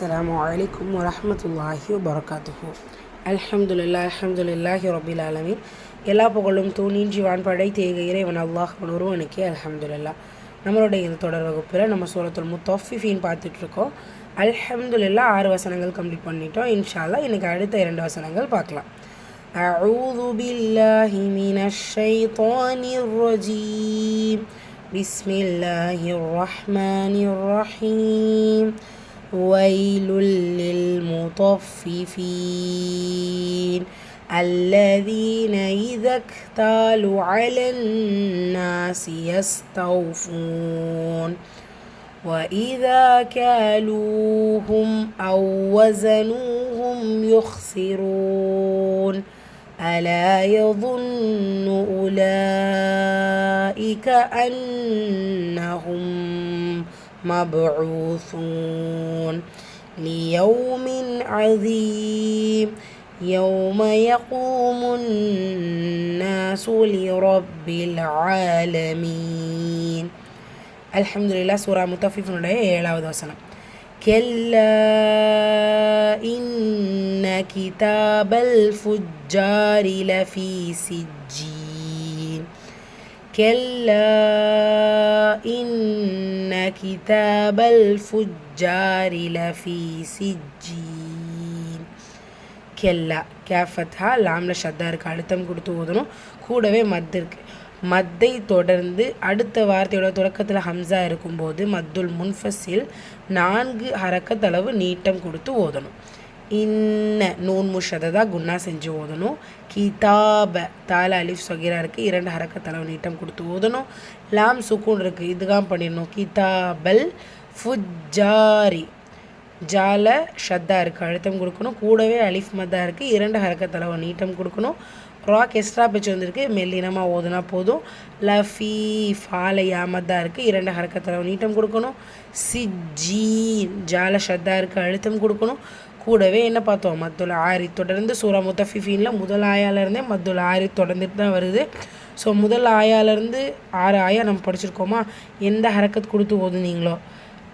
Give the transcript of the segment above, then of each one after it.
السلام عليكم ورحمة الله وبركاته அல்ஹம்துலில்லா அல்ஹம்துலில்லாஹி ரபில் ஆலமீன் எல்லா புகழும் தூணின்றி வான்படை தேக இறைவன் அல்லாஹ் ஒருவனுக்கே அல்ஹம்துலில்லா நம்மளுடைய இந்த தொடர் வகுப்பில் நம்ம சூரத்துல் முத்தஃபிஃபின் பார்த்துட்ருக்கோம் அல்ஹம்துலில்லா ஆறு வசனங்கள் கம்ப்ளீட் பண்ணிட்டோம் இன்ஷால்லா இன்றைக்கி அடுத்த இரண்டு வசனங்கள் பார்க்கலாம் أعوذ بالله من الشيطان الرجيم بسم الله الرحمن الرحيم ويل للمطففين الذين إذا اكتالوا على الناس يستوفون وإذا كالوهم أو وزنوهم يخسرون ألا يظن أولئك أنهم مبعوثون ليوم عظيم يوم يقوم الناس لرب العالمين. الحمد لله سورة முத்தஃபிஃபனுடைய ஏழாவது كلا إن كتاب الفجار لفي سجين. كلا إن كتاب الفجار لفي سجين கெல்லா கேஃபத்ஹா லாமில் ஷத்தா இருக்குது அழுத்தம் கொடுத்து ஓதணும் கூடவே மத்து இருக்குது மத்தை தொடர்ந்து அடுத்த வார்த்தையோட தொடக்கத்தில் ஹம்சா இருக்கும்போது மத்துல் முன்ஃபஸில் நான்கு ஹரக்கத்தளவு நீட்டம் கொடுத்து ஓதணும் இன்ன நூன் முஷததா குன்னா செஞ்சு ஓதணும். கிதாப தால அலிஃப் சொகிரா இருக்குது இரண்டு ஹரக்கத்தளவு நீட்டம் கொடுத்து ஓதணும். லாம் சுக்கூன் இருக்குது இதுதான் பண்ணிடணும். கிதாபல் ஃபுஜாரி ஜால ஷத்தா இருக்குது அழுத்தம் கொடுக்கணும். கூடவே அலிஃப் மத்தா இருக்குது இரண்டு ஹரக்கத்தளவு நீட்டம் கொடுக்கணும். ராக் எக்ஸ்ட்ரா பிச்சு வந்திருக்கு. மெல்லினமாக ஓதுனா போதும். லஃபி ஃபால யாமத்தா இருக்குது இரண்டு ஹரக்கத்தளவு நீட்டம் கொடுக்கணும். சிஜீன் ஜால ஷத்தா இருக்குது அழுத்தம் கொடுக்கணும். கூடவே என்ன பார்த்தோம் மத்துல் ஆரி தொடர்ந்து சூரா முத்தஃபிஃபீனில் முதல் ஆயாலேருந்தே மத்துல் ஆரி தொடர்ந்துட்டு தான் வருது ஸோ முதல் ஆயாலேருந்து ஆறு ஆயா நம்ம படிச்சிருக்கோமா எந்த ஹரக்கத் கொடுத்து ஓதுனீங்களோ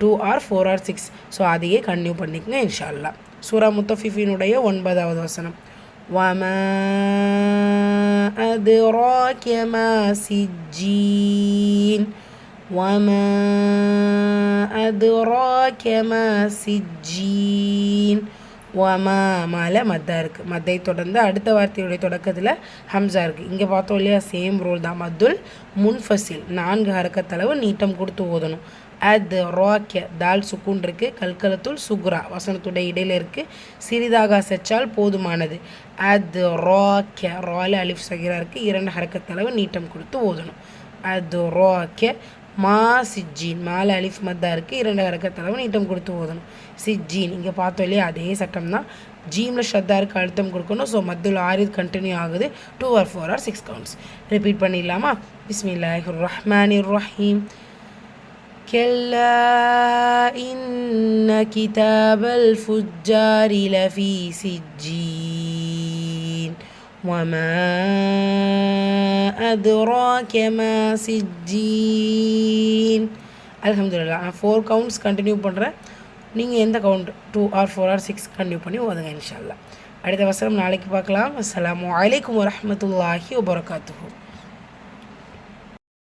two or four or six so அதையே கன்டினியூ பண்ணிக்கங்க இன்ஷால்லா சூரா முத்தஃபிஃபினுடைய ஒன்பதாவது வசனம் وما أدراك ما سجين وما أدراك ما سجين வமா மேலே மத்தா இருக்குது மத்தை தொடர்ந்து அடுத்த வார்த்தையுடைய தொடக்கத்தில் ஹம்சா இருக்குது இங்கே பார்த்தோம் இல்லையா சேம் ரோல் தான் மத்துல் முன்ஃபசில் நான்கு ஹரக்கத்தளவு நீட்டம் கொடுத்து ஓதணும் அத் ராக்கிய தால் சுக்குன் இருக்குது கல்கலத்துள் சுக்ரா வசனத்துடைய இடையில இருக்குது சிறிதாக அசைச்சால் போதுமானது அத் ராக்கிய ரால அலிஃப் சகிரா இருக்குது இரண்டு ஹரக்கத்தளவு நீட்டம் கொடுத்து ஓதணும் அத் ராக்கிய மா சிஜ்ஜீன் மேலே அலிஃப் மத்தா இருக்குது இரண்டு ஹரக்கத்தளவு நீட்டம் கொடுத்து ஓதணும் சிஜ்ஜீன் இங்கே பார்த்தோம் இல்லையா அதே சட்டம் தான் ஜீமில் ஷத்தாருக்கு அழுத்தம் கொடுக்கணும் ஸோ மத்துல் ஆரித் கண்டினியூ ஆகுது two or four or six counts repeat பண்ணிடலாமா பிஸ்மில்லாஹிர் ரஹ்மானிர் ரஹீம் كلا إن كتاب الفجار لفي سجين وما أدراك ما سجين அலமதுல்லா நான் ஃபோர் கவுண்ட்ஸ் கண்டினியூ பண்ணுறேன் நீங்கள் எந்த count two or four or six continue பண்ணி ஓதுங்க இன்ஷால்லா அடுத்த வசனம் நாளைக்கு பார்க்கலாம். அஸ்லாம் வலைக்கம் வரமத்துல்லாஹி வபரகாத்துஹூ.